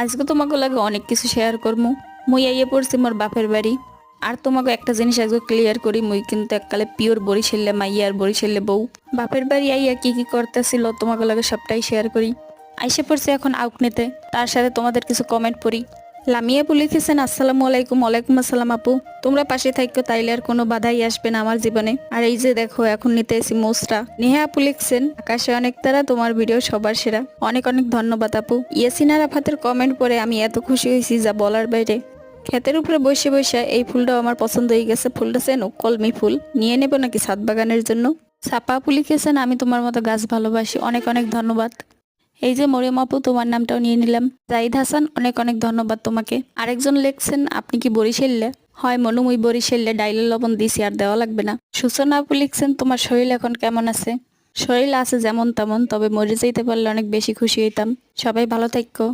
আজকে তোমাকে লাগে অনেক কিছু শেয়ার করব মুই আইয়ে পড়ছি মোর বাপের বাড়ি। আর তোমাকে একটা জিনিস আজকে ক্লিয়ার করি, মুই কিন্তু এককালে পিওর বরিশাল্লে মাইয়া আর বরিশাল্লে বউ। বাপের বাড়ি আইয়া কি কি করতেছিল তোমাকে লাগে সবটাই শেয়ার করি। আইসে পড়ছি এখন আউকনেতে, তার সাথে তোমাদের কিছু কমেন্ট পড়ি। লামিয়া আপু লিখেছেন আসসালামু আলাইকুম, ওয়ালাইকুম আসসালাম আপু। তোমরা পাশে থাকো তাইলে আর কোনো বাধাই আসবে না আমার জীবনে। আর এই যে দেখো, এখন নিতে এসি মোস্টরা নেহা আপু লিখছেন, আকাশে অনেক তারা, তোমার ভিডিও সবার সেরা। অনেক অনেক ধন্যবাদ আপু। ইয়াসিনা রাফাতের কমেন্ট পরে আমি এত খুশি হয়েছি যা বলার বাইরে। ক্ষেতের উপরে বসে বসে, এই ফুলটাও আমার পছন্দ হয়ে গেছে, ফুলটা সেন কলমি ফুল। নিয়ে নেব নাকি ছাদ বাগানের জন্য? ছাপা আপু লিখেছেন, আমি তোমার মতো গাছ ভালোবাসি, অনেক অনেক ধন্যবাদ। এই যে মরিয়ম আপু, তোমার নামটাও নিয়ে নিলাম। জাহিদ হাসান, অনেক অনেক ধন্যবাদ তোমাকে। আরেকজন লেখছেন, আপনি কি বরিশাল্লে হয়, মনু, মুই বরিশাল্লে ডাইলের লবণ দিছি, আর দেওয়া লাগবে না। সূচনা আপু লিখছেন, তোমার শরীর এখন কেমন আছে? শরীর আছে যেমন তেমন, তবে মরে যেতে পারলে অনেক বেশি খুশি হইতাম। সবাই ভালো থাকো